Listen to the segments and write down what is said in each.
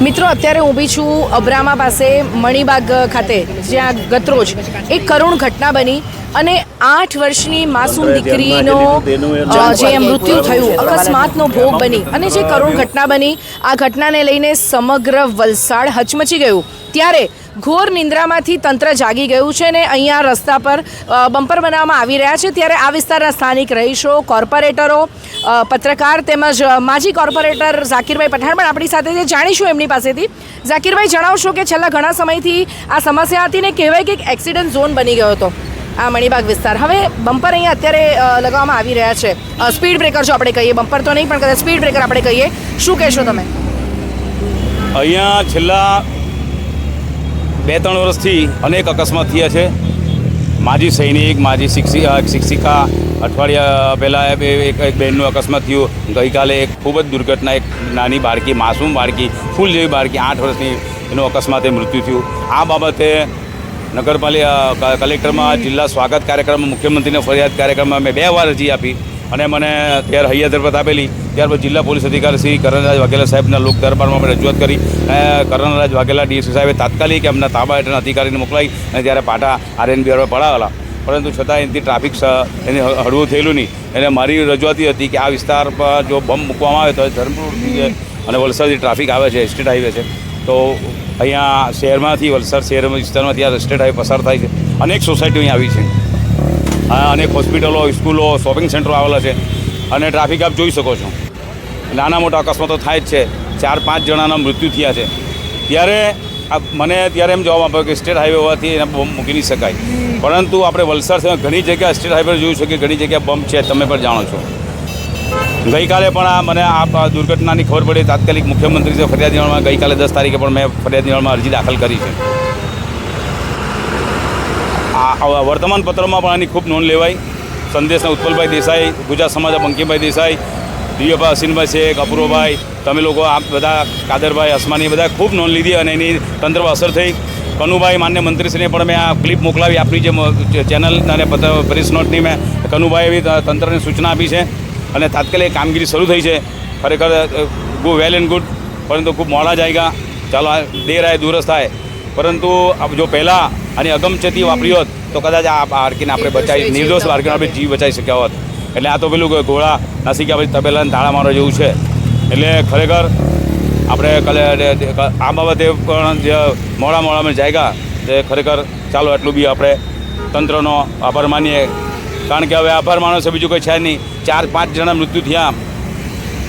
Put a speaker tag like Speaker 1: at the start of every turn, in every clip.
Speaker 1: મિત્રો અત્યારે ઊભી છું અબ્રામા પાસે મણિબાગ ખાતે જ્યાં ગતરોજ એક કરુણ ઘટના બની અને આઠ વર્ષની માસૂમ દીકરીનો જે મૃત્યુ થયું અકસ્માતનો ભોગ બની અને જે કરુણ ઘટના બની આ ઘટનાને લઈને સમગ્ર વલસાડ હચમચી ગયું. ત્યારે ઘોર નિંદ્રામાંથી તંત્ર જાગી ગયું છે ને અહીંયા રસ્તા પર બમ્પર બનાવવામાં આવી રહ્યા છે. ત્યારે આ વિસ્તારના સ્થાનિક રહીશો, કોર્પોરેટરો પત્રકાર તેમજ માજી કોર્પોરેટર ઝાકીરભાઈ પઠાણ પણ આપણી સાથે જાણીશું એમની પાસેથી. ઝાકીરભાઈ, જણાવશો કે છેલ્લા ઘણા સમયથી આ સમસ્યા હતી ને કહેવાય કે એક એક્સિડન્ટ ઝોન બની ગયો હતો આ મણિબાગ વિસ્તાર. હવે બમ્પર અહીંયા અત્યારે લગાવવામાં આવી રહ્યા છે. સ્પીડ બ્રેકર જો આપણે કહીએ, બમ્પર તો નહીં પણ કદાચ સ્પીડ બ્રેકર આપણે કહીએ. શું કહેશો તમે?
Speaker 2: અહીંયા છેલ્લા બે ત્રણ વર્ષથી અનેક અકસ્માત થયા છે. માજી સૈનિક, માજી શિક્ષિ શિક્ષિકા, અઠવાડિયા પહેલાં એક એક બહેનનું અકસ્માત થયું. ગઈકાલે એક ખૂબ જ દુર્ઘટના, એક નાની બાળકી, માસૂમ બાળકી, ફૂલ જેવી બાળકી, આઠ વર્ષની, એનું અકસ્માતે મૃત્યુ થયું. આ બાબતે નગરપાલિકા કલેક્ટરમાં જિલ્લા સ્વાગત કાર્યક્રમમાં મુખ્યમંત્રીને ફરિયાદ કાર્યક્રમમાં મેં બે વાર અરજી આપી. અને મને ત્યારે હૈયાદરપત આપેલી. ત્યાર પછી જિલ્લા પોલીસ અધિકારી શ્રી કરણરાજ વાઘેલા સાહેબના લોક દરબારમાં અમે રજૂઆત કરી અને કરણરાજ વાઘેલા ડીએસપી સાહેબે તાત્કાલિક એમના તાબા હેઠળના અધિકારીને મોકલાવી અને ત્યારે પાટા આરએનબી પર પડાવેલા પરંતુ છતાં એનાથી ટ્રાફિક એને હળવું થયેલું નહીં. એને મારી રજૂઆત હતી કે આ વિસ્તાર પર જો બમ મૂકવામાં આવે તો ધર્મપુર અને વલસાડથી ટ્રાફિક આવે છે, સ્ટેટ હાઈવે છે. તો અહીંયા શહેરમાંથી, વલસાડ શહેર વિસ્તારમાંથી આ સ્ટેટ હાઈવે પસાર થાય છે. અનેક સોસાયટીઓ અહીં આવી છે. અનેક હોસ્પિટલો, સ્કૂલો, શોપિંગ સેન્ટરો આવેલા છે. અને ટ્રાફિક આપ જોઈ શકો છો. નાના મોટા અકસ્માતો થાય જ છે. ચાર, પાંચ જણાના મૃત્યુ થયા છે. ત્યારે મને ત્યારે એમ જવાબ આપ્યો કે સ્ટેટ હાઈવે હોવાથી એને બોમ્બ મૂકી નહીં શકાય. પરંતુ આપણે વલસાડ ઘણી જગ્યા સ્ટેટ હાઈવે જોયું છે કે ઘણી જગ્યા બોમ્બ છે. તમે પણ જાણો છો. ગઈકાલે પણ આ મને આ દુર્ઘટનાની ખબર પડી. તાત્કાલિક મુખ્યમંત્રી ફરિયાદ નિવારણમાં ગઈકાલે દસ તારીખે પણ મેં ફરિયાદ નિવારણમાં અરજી દાખલ કરી છે. આ વર્તમાન પત્રમાં પણ આની ખૂબ નોંધ લેવાય. સંદેશના ઉત્પલભાઈ દેસાઈ, ગુજરાત સમાજના બંકીભાઈ દેસાઈ દિવ્યભાઈ અસીનભાઈ શેખ અપૂર્વભાઈ તમે લોકો આ બધા કાદરભાઈ, અસમાની બધા ખૂબ નોંધ લીધી અને એની તંત્ર પર અસર થઈ. કનુભાઈ માન્ય મંત્રીશ્રીને પણ મેં આ ક્લિપ મોકલાવી આપણી જે ચેનલ અને પ્રેસ નોટની મેં કનુભાઈ એવી તંત્રને સૂચના આપી છે અને તાત્કાલિક કામગીરી શરૂ થઈ છે. ખરેખર ગો વેલ એન્ડ ગુડ, પરંતુ ખૂબ મોડા જાયગા ચાલો દેર આય દુરસ્ત થાય પરંતુ જો પહેલાં આની અગમચેતી વાપરી હોત તો કદાચ આ બાળકીને આપણે બચાવી નિર્દોષ બાળકીને આપણે જીવ બચાવી શક્યા હોત. એટલે આ તો પેલું ગોળા નાસી ગયા પછી તબેલાને તાળા મારવા જેવું છે. એટલે ખરેખર આપણે કલે આ બાબતે પણ જે મોડા મોડામાં જાયગા તે ખરેખર ચાલો એટલું બી આપણે તંત્રનો આભાર માનીએ. કારણ કે હવે આભાર માણસ બીજું કોઈ છે નહીં. ચાર પાંચ જણા મૃત્યુ થયા.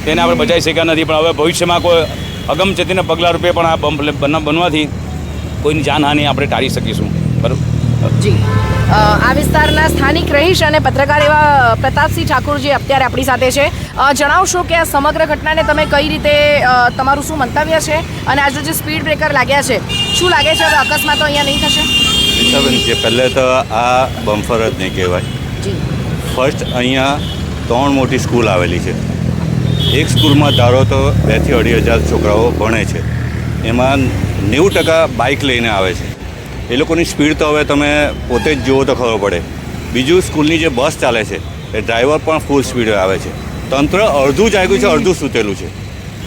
Speaker 2: તેને આપણે બચાવી શક્યા નથી પણ હવે ભવિષ્યમાં કોઈ અગમચેતીના પગલાં રૂપે પણ આ બંપ બન- બનવાથી કોઈની જાનહાનિ આપણે ટાળી શકીશું. બરાબર.
Speaker 1: જી. આ વિસ્તારના સ્થાનિક રહીશ અને પત્રકાર એવા પ્રતાપસિંહ ઠાકુરજી અત્યારે આપણી સાથે છે. જણાવશો કે આ સમગ્ર ઘટનાને તમે કઈ રીતે તમારું શું મંતવ્ય છે? અને આજે જે સ્પીડ બ્રેકર લાગ્યા છે શું લાગે છે? હવે અકસ્માતો અહીંયા નહીં થશે?
Speaker 3: ઈચ્છાબેન કે પહેલે તો આ બમ્ફર જ નહીં કહેવાય.
Speaker 1: જી.
Speaker 3: ફર્સ્ટ અહીંયા ત્રણ મોટી સ્કૂલ આવેલી છે. એક સ્કૂલમાં ધારો તો બેથી અઢી હજાર છોકરાઓ ભણે છે. એમાં નેવું ટકા બાઇક લઈને આવે છે. એ લોકોની સ્પીડ તો હવે તમે પોતે જ જુઓ તો ખબર પડે. બીજું સ્કૂલની જે બસ ચાલે છે એ ડ્રાઈવર પણ ફૂલ સ્પીડે આવે છે. તંત્ર અડધું જાગ્યું છે અડધું સૂતેલું છે.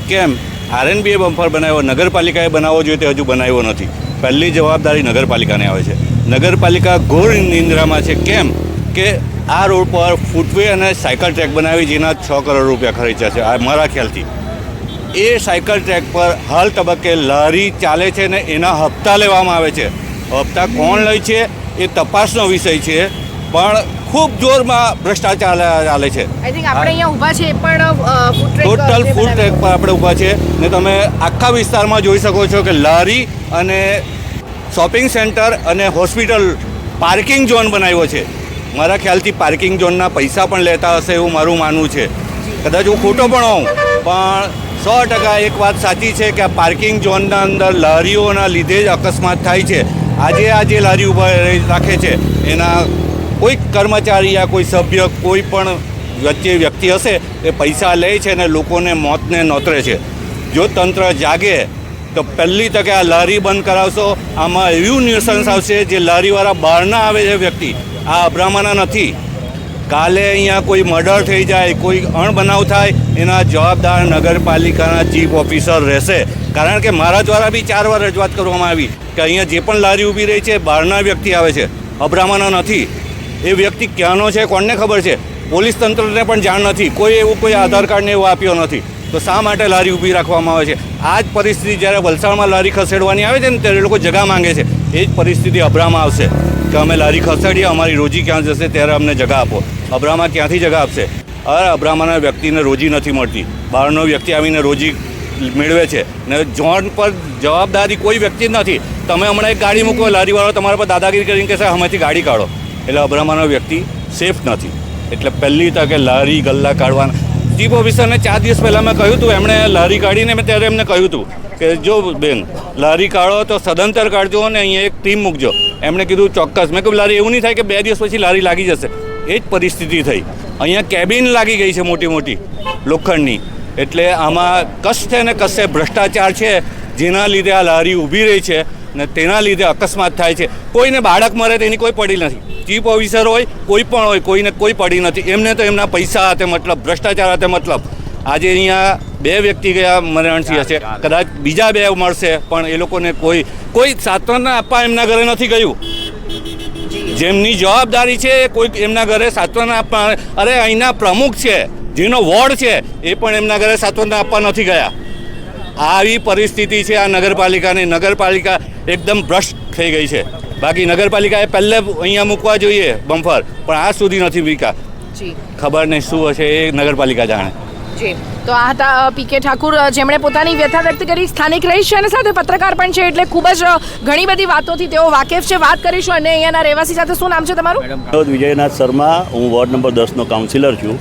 Speaker 3: કેમ? આરએનબીએ બમ્પર બનાવ્યો નગરપાલિકાએ બનાવવો જોઈએ તે હજુ બનાવ્યો નથી. પહેલી જવાબદારી નગરપાલિકાને આવે છે. નગરપાલિકા ઘોર નિંદ્રામાં છે. કેમ? કે આ રોડ પર ફૂટવે અને સાયકલ ટ્રેક બનાવી જેના છ કરોડ રૂપિયા ખર્ચ્યા છે આ મારા ખ્યાલથી. એ સાયકલ ટ્રેક પર હાલ તબક્કે લારી ચાલે છે ને એના હપ્તા લેવામાં આવે છે. હપ્તા કોણ લે છે એ તપાસનો વિષય છે પણ ખૂબ જોરમાં ભ્રષ્ટાચાર ચાલે છે. ટોટલ ફૂડ ટ્રેક પર આપણે ઊભા છે ને તમે આખા વિસ્તારમાં જોઈ શકો છો કે લારી અને શોપિંગ સેન્ટર અને હોસ્પિટલ પાર્કિંગ ઝોન બનાવ્યો છે. મારા ખ્યાલથી પાર્કિંગ ઝોનના પૈસા પણ લેતા હશે એવું મારું માનવું છે. કદાચ હું ખોટો પણ હોઉં પણ સો ટકા એક વાત સાચી છે કે આ પાર્કિંગ ઝોનના અંદર લારીઓના લીધે જ અકસ્માત થાય છે. આજે આ જે લારી ઊભા રાખે છે, એના કોઈ કર્મચારી યા કોઈ સભ્ય કોઈ પણ વચ્ચે વ્યક્તિ હશે, એ પૈસા લે છે અને લોકોને મોતને નોતરે છે. જો તંત્ર જાગે, તો પહેલી તકે આ લારી બંધ કરાવશો. આમાં એવું નિરસંસ આવશે જે લારીવાળા બહારના આવે છે વ્યક્તિ. આ અબ્રાહ્મણા નથી. કાલે અહીંયા કોઈ મર્ડર થઈ જાય, કોઈ અણબનાવ થાય, એના જવાબદાર નગરપાલિકાના ચીફ ઓફિસર રહેશે. કારણ કે મારા દ્વારા બી ચાર વાર રજૂઆત કરવામાં આવી કે અહીંયા જે પણ લારી ઊભી રહી છે, બહારના વ્યક્તિ આવે છે અબ્રામાનો નથી. એ વ્યક્તિ ક્યાંનો છે, કોણને ખબર છે? પોલીસ તંત્રને પણ જાણ નથી. કોઈ એવું કોઈ આધાર કાર્ડને એવું આપ્યો નથી. તો શા માટે લારી ઊભી રાખવામાં આવે છે? આ જ પરિસ્થિતિ જ્યારે વલસાડમાં લારી ખસેડવાની આવે છે ને ત્યારે લોકો જગા માંગે છે. એ જ પરિસ્થિતિ અબ્રામાં આવશે કે અમે લારી ખસેડીએ, અમારી રોજી ક્યાં જશે ત્યારે અમને જગા આપો. અબ્રામા ક્યાંથી જગા આપશે? અરે અબ્રામાના વ્યક્તિને રોજી નથી મળતી. બહારનો વ્યક્તિ આવીને રોજી મેળવે છે. ને જોન પર જવાબદારી કોઈ વ્યક્તિ નથી. તમે હમણાં એક ગાડી મૂકો, લારીવાળો તમારા પર દાદાગીરી કરીને કહેશે હમેથી ગાડી કાઢો. એટલે અબ્રામાનો વ્યક્તિ સેફ નથી. એટલે પહેલી તકે લારી ગલ્લા કાઢવાના ચીફ ઓફિસરને ચાર દિવસ પહેલાં મેં કહ્યું હતું, એમણે લારી કાઢીને મેં ત્યારે એમને કહ્યું હતું કે જો બેન, લારી કાઢો તો સદંતર કાઢજો અને અહીંયા એક ટીમ મૂકજો. એમણે કીધું, ચોક્કસ. મેં કહ્યું, લારી, એવું નહીં થાય કે બે દિવસ પછી લારી લાગી જશે. એ જ પરિસ્થિતિ થઈ. અહીંયા કેબિન લાગી ગઈ છે મોટી મોટી, લોખંડની. એટલે આમાં કશે ને કશે ભ્રષ્ટાચાર છે, જેના લીધે આ લારી ઊભી રહી છે. ને તેના લીધે અકસ્માત થાય છે. કોઈને બાળક મરે તેની કોઈ પડી નથી. ચીફ ઓફિસર હોય કોઈ પણ હોય કોઈને કોઈ પડી નથી. એમને તો એમના પૈસા હાથે મતલબ ભ્રષ્ટાચાર હાથે મતલબ. આજે અહીંયા બે વ્યક્તિ ગયા મરણથી હશે. કદાચ બીજા બે મળશે પણ એ લોકોને કોઈ કોઈ સાંત્વના આપવા એમના ઘરે નથી ગયું. જેમની જવાબદારી છે એ કોઈ એમના ઘરે સાંત્વના આપવા. અરે અહીંના પ્રમુખ છે જેનો વોર્ડ છે એ પણ એમના ઘરે સાંત્વના આપવા નથી ગયા. આવી પરિસ્થિતિ છે આ નગરપાલિકાની. નગરપાલિકા એકદમ ભ્રષ્ટ થઈ ગઈ છે. બાકી નગરપાલિકાએ પહેલે અહીંયા મૂકવા જોઈએ બમ્ફર પણ આજ સુધી નથી મૂક્યા. ખબર નહીં શું હશે એ નગરપાલિકા જાણે.
Speaker 1: જી. તો આ હતા પીકે પી કે ઠાકુર જેમણે પોતાની વ્યથા વ્યક્ત કરી સ્થાનિક રહીશ છે અને સાથે પત્રકાર પણ છે એટલે ખૂબ જ ઘણી બધી વાતોથી તેઓ વાકેફ છે. વાત કરીશું અને અહીંયાના રહેવાસી સાથે શું નામ છે તમારું?
Speaker 4: વિજયનાથ શર્મા હું વોર્ડ નંબર દસનો કાઉન્સિલર છું.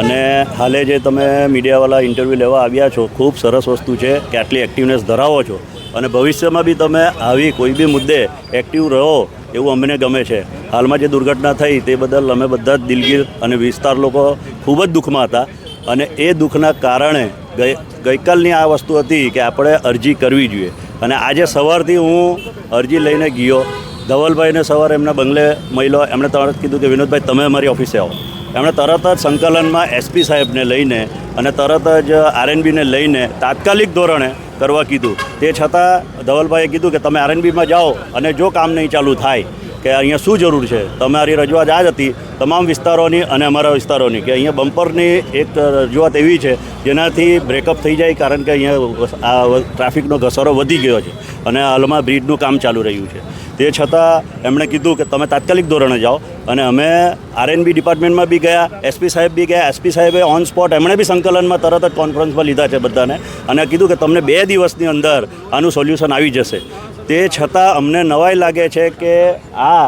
Speaker 4: અને હાલે જે તમે મીડિયાવાળા ઇન્ટરવ્યૂ લેવા આવ્યા છો ખૂબ સરસ વસ્તુ છે કે આટલી એક્ટિવનેસ ધરાવો છો. અને ભવિષ્યમાં બી તમે આવી કોઈ બી મુદ્દે એક્ટિવ રહો એવું અમને ગમે છે. હાલમાં જે દુર્ઘટના થઈ તે બદલ અમે બધા જ દિલગીર અને વિસ્તાર લોકો ખૂબ જ દુઃખમાં હતા. અને એ દુઃખના કારણે ગઈ ગઈકાલની આ વસ્તુ હતી કે આપણે અરજી કરવી જોઈએ. અને આજે સવારથી હું અરજી લઈને ગયો. ધવલભાઈને સવારે એમના બંગલે મહિલો એમણે તરત કીધું કે, વિનોદભાઈ, તમે અમારી ઓફિસે આવો. એમણે તરત જ સંકલનમાં એસપી સાહેબને લઈને અને તરત જ આરએનબીને લઈને તાત્કાલિક ધોરણે કરવા કીધું. તે છતાં ધવલભાઈએ કીધું કે, તમે આરએનબીમાં જાઓ અને જો કામ નહીં ચાલુ થાય કે અહીંયા શું જરૂર છે? તમારી રજૂઆત આ જ હતી. તમામ વિસ્તારોની અને અમારા વિસ્તારોની કે અહીંયા બમ્પરની એક રજૂઆત એવી છે, જેનાથી બ્રેકઅપ થઈ જાય કારણ કે અહીંયા આ ટ્રાફિકનો ઘસારો વધી ગયો છે અને હાલમાં બ્રિજનું કામ ચાલુ રહ્યું છે. તે છતાં એમણે કીધું કે તમે તાત્કાલિક ધોરણે જાઓ અને અમે આરએનબી ડિપાર્ટમેન્ટમાં બી ગયા એસપી સાહેબ બી ગયા એસપી સાહેબે ઓન સ્પોટ એમણે બી સંકલનમાં તરત જ કોન્ફરન્સમાં લીધા છે બધાને અને કીધું કે તમને બે દિવસની અંદર આનું સોલ્યુશન આવી જશે. તે છતાં અમને નવાઈ લાગે છે કે આ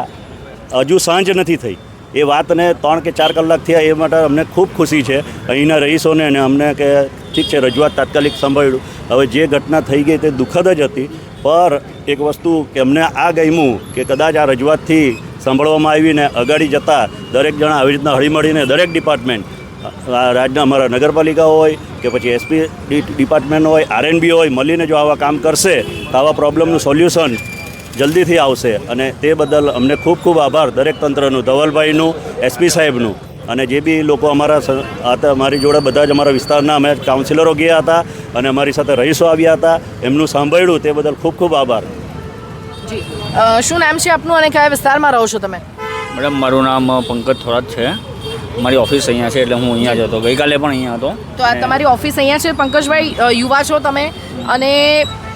Speaker 4: હજુ સાંજ નથી થઈ. એ વાતને ત્રણ કે ચાર કલાક થયા એ માટે અમને ખૂબ ખુશી છે. અહીંના રહીશોને અને અમને કે ઠીક છે, રજૂઆત તાત્કાલિક સંભાળ્યું. હવે જે ઘટના થઈ ગઈ તે દુઃખદ જ હતી. પર એક વસ્તુ કે અમને આ ગમ્યું કે કદાચ આ રજૂઆતથી સાંભળવામાં આવીને અગાડી જતાં દરેક જણા આવી રીતના હળીમળીને દરેક ડિપાર્ટમેન્ટ રાજ્યના અમારા નગરપાલિકા હોય કે પછી એસપી ડિપાર્ટમેન્ટ હોય આરએનબી હોય મળીને જો આવા કામ કરશે તો આવા પ્રોબ્લેમનું સોલ્યુશન જલ્દીથી આવશે. અને તે બદલ અમને ખૂબ ખૂબ આભાર દરેક તંત્રનું ધવલભાઈનું એસપી સાહેબનું. અને જે બી લોકો અમારા હતા અમારી જોડે બધા જ અમારા વિસ્તારના અમે કાઉન્સિલરો ગયા હતા અને અમારી સાથે રહીશો આવ્યા હતા એમનું સાંભળ્યું તે બદલ ખૂબ ખૂબ આભાર.
Speaker 1: જી. શું નામ છે આપનું અને કયા વિસ્તારમાં રહો છો તમે?
Speaker 5: મેડમ મારું નામ પંકજ થોરાત છે. મારી ઓફિસ અહીંયા છે એટલે હું અહીંયા જ હતો. ગઈકાલે પણ અહીંયા હતો.
Speaker 1: તો આ તમારી ઓફિસ અહીંયા છે. પંકજભાઈ યુવા છો તમે અને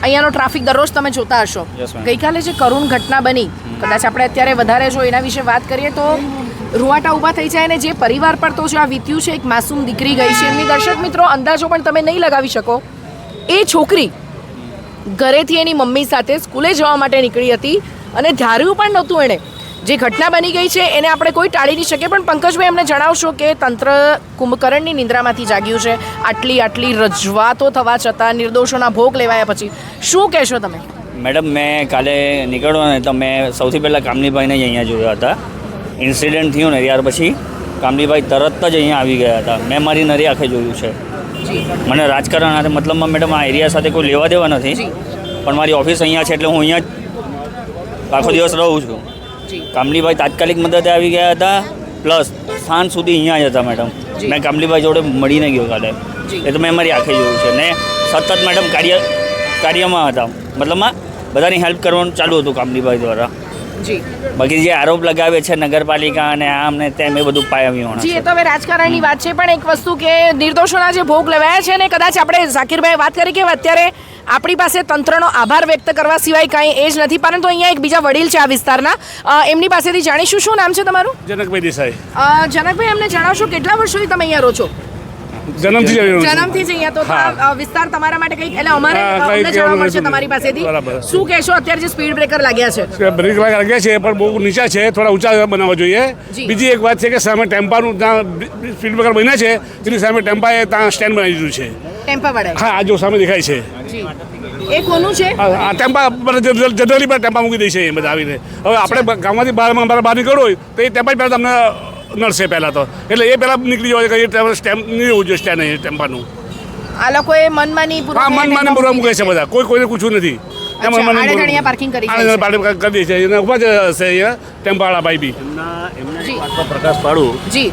Speaker 1: અહીંયાનો ટ્રાફિક દરરોજ તમે જોતા હશો. ગઈકાલે જે કરુણ ઘટના બની કદાચ આપણે અત્યારે વધારે જો એના વિશે વાત કરીએ તો રૂવાટા ઊભા થઈ જાય અને જે પરિવાર પર તો જે આ વીત્યું છે એક માસૂમ દીકરી ગઈ છે. એમની દર્શક મિત્રો અંદાજો પણ તમે નહીં લગાવી શકો. એ છોકરી ઘરેથી એની મમ્મી સાથે સ્કૂલે જવા માટે નીકળી હતી અને ધાર્યું પણ નહોતું એણે. જે ઘટના બની ગઈ છે એને આપણે કોઈ ટાળી નહીં શકીએ. પણ પંકજભાઈ અમને જણાવશો કે તંત્ર કુંભકર્ણની નિંદ્રામાંથી જાગ્યું છે. આટલી આટલી રજૂઆતો થવા છતાં નિર્દોષોના ભોગ લેવાયા પછી શું કહેશો તમે?
Speaker 5: મેડમ મેં કાલે નીકળ્યો ને તો મેં સૌથી પહેલાં કામનીભાઈને જ અહીંયા જોયા હતા. ઇન્સિડન્ટ થયું ને ત્યાર પછી કામનીભાઈ તરત જ અહીંયા આવી ગયા હતા. મેં મારી નરી આંખે જોયું છે. મને રાજકારણ સાથે મતલબમાં મેડમ આ એરિયા સાથે કોઈ લેવા દેવા નથી. પણ મારી ઓફિસ અહીંયા છે એટલે હું અહીંયા જ આખો દિવસ રહું છું. કામલીભાઈ તાત્કાલિક મદદે આવી ગયા હતા. પ્લસ સાંજ સુધી અહીંયા જ હતા મેડમ મેં કામલીભાઈ જોડે મળીને ગયો કાલે. એ તો મેં મારી આંખે જોયું છે. ને સતત મેડમ કાર્ય કાર્યમાં હતા. મતલબમાં બધાની હેલ્પ કરવાનું ચાલુ હતું કામલીભાઈ દ્વારા.
Speaker 1: જી.
Speaker 5: બાકી જે આરોપ લગાવે છે નગરપાલિકા અને આમ ને તેમ એ બધું પાયાવી
Speaker 1: જી એ તો હવે રાજકારણની વાત છે પણ એક વસ્તુ કે નિર્દોષોના જે ભોગ લેવાયા છે ને કદાચ આપણે ઝાકીરભાઈ વાત કરી કે અત્યારે આપણી પાસે તંત્રનો આભાર વ્યક્ત કરવા સિવાય કાંઈ એ જ નથી પરંતુ અહીંયા એક બીજા વડીલ છે આ વિસ્તારના. એમની પાસેથી જાણીશું શું નામ છે તમારું?
Speaker 6: જનકભાઈ દેસાઈ.
Speaker 1: જનકભાઈ અમને જણાવશો કેટલા વર્ષોથી તમે અહીંયા રહો છો?
Speaker 6: જન્મથી જ
Speaker 1: જન્મથી જ અહીંયા તો આ, વિસ્તાર તમારા માટે કંઈક એટલે અમારે અમને જાણવા મળશે તમારી પાસેથી. શું કહેશો? અત્યારે જે સ્પીડ બ્રેકર લાગ્યા છે.
Speaker 6: બ્રેક લાગ્યા છે પણ બહુ નીચા છે થોડા ઊંચા બનાવવા જોઈએ. બીજી એક વાત છે કે સામે ટેમ્પાનું ત્યાં સ્પીડ બ્રેકર બન્યા છે તેની સામે ટેમ્પાએ ત્યાં સ્ટેન્ડ બનાવી દીધું છે.
Speaker 1: ટેમ્પા વાળા
Speaker 6: હા આ જો સામે દેખાય છે.
Speaker 1: એ કોનું છે?
Speaker 6: આ આ ટેમ્પા જનરલી પણ ટેમ્પા મૂકી દે છે એ બધા આવીને. હવે આપણે ગામમાંથી બહાર બહાર નીકળવું હોય તો એ ટેમ્પા જ પહેલાં તમને નડશે પહેલાં તો. એટલે એ પહેલાં નીકળી જવા કે એ સ્ટેમ્પ નહીં હોવું જોઈએ સ્ટેન્ડ અહીં ટેમ્પાનું.
Speaker 1: આ લોકોએ મનમાની
Speaker 6: હા મનમાની પૂરા મૂકે છે બધા. કોઈ કોઈને પૂછ્યું નથી.
Speaker 1: કરી
Speaker 6: દે છે. જ હશે અહીંયા ટેમ્પાવાળા ભાઈ બી.
Speaker 4: પ્રકાશ પાડું.
Speaker 1: જી.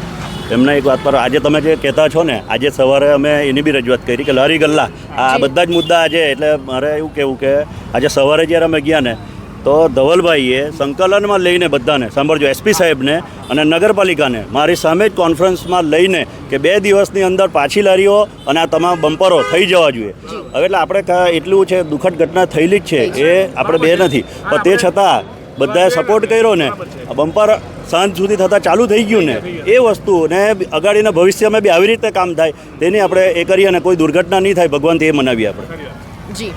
Speaker 4: એમના એક વાત પર આજે તમે જે કહેતા છો ને આજે સવારે અમે એની બી રજૂઆત કરી કે લારી ગલ્લા. આ બધા જ મુદ્દા આજે એટલે મારે એવું કહેવું કે આજે સવારે જ્યારે અમે ગયા ને તો ધવલભાઈએ સંકલનમાં લઈને બધાને, સાંભળજો, એસપી સાહેબને અને નગરપાલિકાને, મારી સામે જ કોન્ફરન્સમાં લઈને કે બે દિવસની અંદર પાછી લારીઓ અને આ તમામ બમ્પરો થઈ જવા જોઈએ. હવે એટલે આપણે એટલું છે, દુઃખદ ઘટના થયેલી જ છે, એ આપણે બે નથી. પણ તે છતાં બધાએ સપોર્ટ કર્યો ને બમ્પર સાંજ સુધી થતાં ચાલુ થઈ ગયું ને, એ વસ્તુ ને અગાડીના ભવિષ્યમાં બી આવી રીતે કામ થાય, તેની આપણે એ કરીએ અને કોઈ દુર્ઘટના નહીં થાય ભગવાન તે મનાવીએ આપણે.
Speaker 1: જી.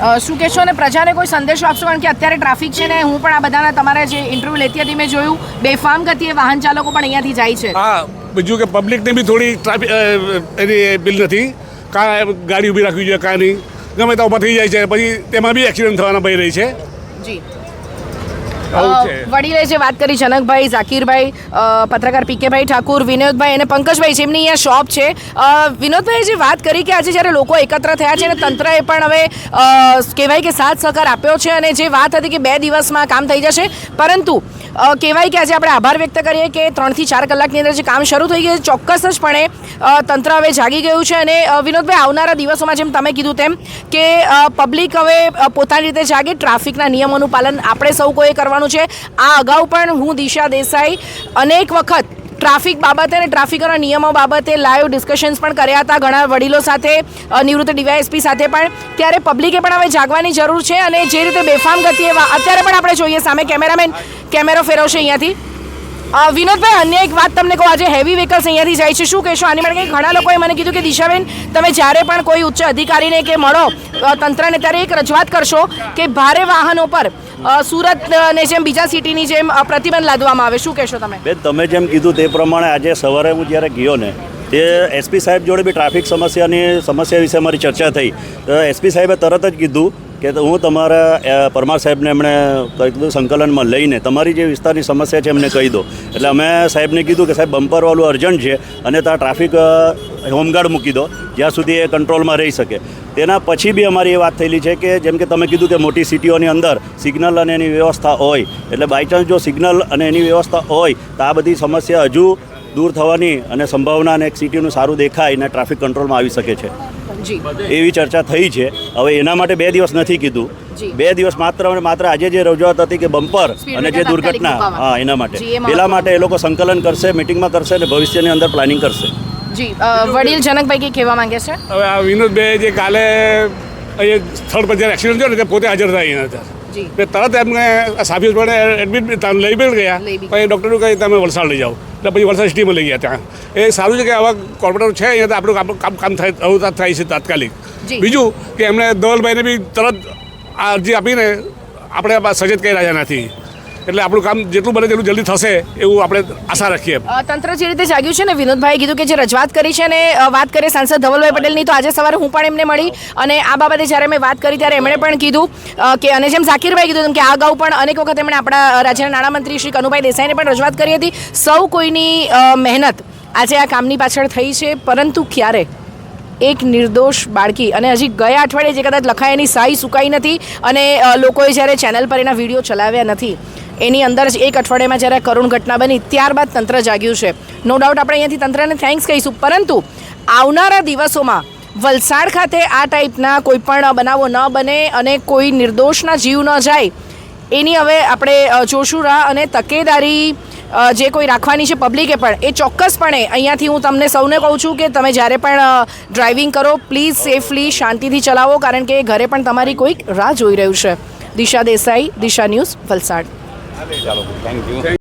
Speaker 1: શું કહેશો અને પ્રજાને કોઈ સંદેશો આપશો? કારણ કે અત્યારે ટ્રાફિક છે ને હું પણ આ બધાના તમારા જે ઇન્ટરવ્યૂ લેતી હતી મેં જોયું બેફામ ગતિએ વાહન ચાલકો પણ અહીંયાથી જાય છે.
Speaker 6: હા બીજું કે પબ્લિકને બી થોડી ટ્રાફિક એની બિલ નથી. કાં ગાડી ઊભી રાખવી જોઈએ કાં નહીં. ગમે ત્યાં ઊભા થઈ જાય છે પછી તેમાં બી એક્સિડન્ટ થવાના ભય રહી છે.
Speaker 1: જી. વડીલે જે વાત કરી જનકભાઈ ઝાકીરભાઈ પત્રકાર પીકેભાઈ ઠાકુર વિનોદભાઈ અને પંકજભાઈ જેમની અહીંયા શોપ છે. વિનોદભાઈ વિનોદભાઈએ જે વાત કરી કે આજે જ્યારે લોકો એકત્ર થયા છે અને તંત્રએ પણ હવે કહેવાય કે સાથ સહકાર આપ્યો છે અને જે વાત હતી કે બે દિવસમાં કામ થઈ જશે પરંતુ કહેવાય કે આજે આપણે આભાર વ્યક્ત કરીએ કે ત્રણથી ચાર કલાકની અંદર જે કામ શરૂ થઈ ગયું ચોક્કસ જ પણે તંત્ર હવે જાગી ગયું છે અને વિનોદભાઈ, આવનારા દિવસોમાં જેમ તમે કીધું તેમ કે પબ્લિક હવે પોતાની રીતે જાગે, ટ્રાફિકના નિયમોનું પાલન આપણે સૌ કોઈએ કરવાનું છે. આ અગાઉ પણ હું દિશા દેસાઈ અનેક વખત ટ્રાફિક બાબતે અને ટ્રાફિકના નિયમો બાબતે લાઈવ ડિસ્કશન્સ પણ કર્યા હતા. ઘણા વડીલો સાથે નિવૃત્ત ડીવાયએસપી સાથે પણ. ત્યારે પબ્લિકે પણ હવે જાગવાની જરૂર છે અને જે રીતે બેફામ ગતિએ અત્યારે પણ આપણે જોઈએ સામે કેમેરામેન, કેમેરો ફેરવશે અહીંયાથી. વિનોદભાઈ, અન્ય એક વાત તમને કહું, આજે હેવી વ્હીકલ્સ અહીંયાથી જાય છે. શું કહેશો? આની માટે ઘણા લોકોએ મને કીધું કે, દિશાબેન, તમે જ્યારે પણ કોઈ ઉચ્ચ અધિકારીને કે મળો તંત્રને ત્યારે એક રજૂઆત કરશો કે ભારે વાહનો પર સુરત ને જેમ બીજા સિટીની જેમ પ્રતિબંધ લાદવામાં આવે, શું કહેશો તમે?
Speaker 4: બેન, તમે જેમ કીધું તે પ્રમાણે આજે સવારે હું જ્યારે ગયો ને, તે એસપી સાહેબ જોડે બી ટ્રાફિક સમસ્યાની, સમસ્યા વિશે મારી ચર્ચા થઈ. તો એસપી સાહેબે તરત જ કીધું કે હું તમારા પરમાર સાહેબને એમણે કહી દીધું સંકલનમાં લઈને. તમારી જે વિસ્તારની સમસ્યા છે એમને કહી દો. એટલે અમે સાહેબને કીધું કે સાહેબ, બમ્પરવાળું અર્જન્ટ છે અને ત્યાં ટ્રાફિક હોમગાર્ડ મૂકી દો, જ્યાં સુધી એ કંટ્રોલમાં રહી શકે. તેના પછી બી અમારી એ વાત થયેલી છે કે જેમ કે તમે કીધું કે મોટી સિટીઓની અંદર સિગ્નલ અને એની વ્યવસ્થા હોય. એટલે બાયચાન્સ જો સિગ્નલ અને એની વ્યવસ્થા હોય, તો આ બધી સમસ્યા હજુ દૂર થવાની અને સંભાવના અને એક સિટીનું સારું દેખાય અને ટ્રાફિક કંટ્રોલમાં આવી શકે છે. એવી ચર્ચા થઈ છે. હવે એના માટે બે દિવસ નથી કીધું. બે દિવસ માત્ર અને માત્ર આજે જે રજૂઆત હતી કે બમ્પર અને જે દુર્ઘટના હા એના માટે. પેલા માટે એ લોકો સંકલન કરશે મિટિંગમાં કરશે અને ભવિષ્યની અંદર પ્લાનિંગ કરશે.
Speaker 1: જી વડીલ જનકભાઈ કંઈ કહેવા માંગે છે?
Speaker 6: હવે આ વિનોદભાઈ જે કાલે અહીંયા સ્થળ પર જ્યારે એક્સિડન્ટ થયો ને તે પોતે હાજર થાય એના તરત એમને સાફી પડે એડમિટ લઈ પણ ગયા પછી ડૉક્ટરનું કહે તમે વલસાડ લઈ જાઓ. એટલે પછી વલસાડ સિટીમાં લઈ ગયા ત્યાં. એ સારું છે કે આવા કોર્પોરેટર છે અહીંયા તો આપણું કામ કામ કામ થાય થાય છે તાત્કાલિક. બીજું કે એમણે ધવલભાઈને બી તરત આ અરજી આપીને આપણે સજેત કર્યા રહ્યા નથી એટલે આપણું કામ જેટલું બને તેટલું જલ્દી થશે એવું આપણે આશા રાખીએ
Speaker 1: તંત્ર જે રીતે જાગ્યું છે ને વિનોદભાઈ કીધું કે જે રજૂઆત કરી છે ને વાત કરીએ સાંસદ ધવલભાઈ પટેલની, તો આજે સવારે હું પણ એમને મળી અને આ બાબતે જ્યારે મેં વાત કરી ત્યારે એમણે પણ કીધું કે, અને જેમ ઝાકીરભાઈ કીધું કે આ અગાઉ પણ અનેક વખત એમણે આપણા રાજ્યના નાણામંત્રી શ્રી કનુભાઈ દેસાઈને પણ રજૂઆત કરી હતી, સૌ કોઈની મહેનત આજે આ કામની પાછળ થઈ છે, પરંતુ ક્યારે? એક નિર્દોષ બાળકી, અને હજી ગયા અઠવાડિયે જે કદાચ લખાય એની સાઈ સુકાઈ નથી, અને લોકોએ જ્યારે ચેનલ પર એના વીડિયો ચલાવ્યા નથી. એની અંદર જ એક અઠવાડિયામાં જ્યારે કરુણ ઘટના બની, ત્યારબાદ તંત્ર જાગ્યું છે. નો ડાઉટ આપણે અહીંયાથી તંત્રને થેન્ક્સ કહીશું. પરંતુ આવનારા દિવસોમાં વલસાડ ખાતે આ ટાઈપના કોઈ પણ બનાવો ન બને અને કોઈ નિર્દોષના જીવ ન જાય, એની હવે આપણે જોશું રાહ અને તકેદારી જે કોઈ રાખવાની છે પબ્લિકે પણ, એ ચોક્કસપણે અહીંયાથી હું તમને સૌને કહું છું કે તમે જ્યારે પણ ડ્રાઇવિંગ કરો પ્લીઝ સેફલી શાંતિથી ચલાવો, કારણ કે ઘરે પણ તમારી કોઈક રાહ જોઈ રહ્યું છે. દિશા દેસાઈ, દિશા ન્યૂઝ, વલસાડ.
Speaker 2: ચાલો થેન્ક યુ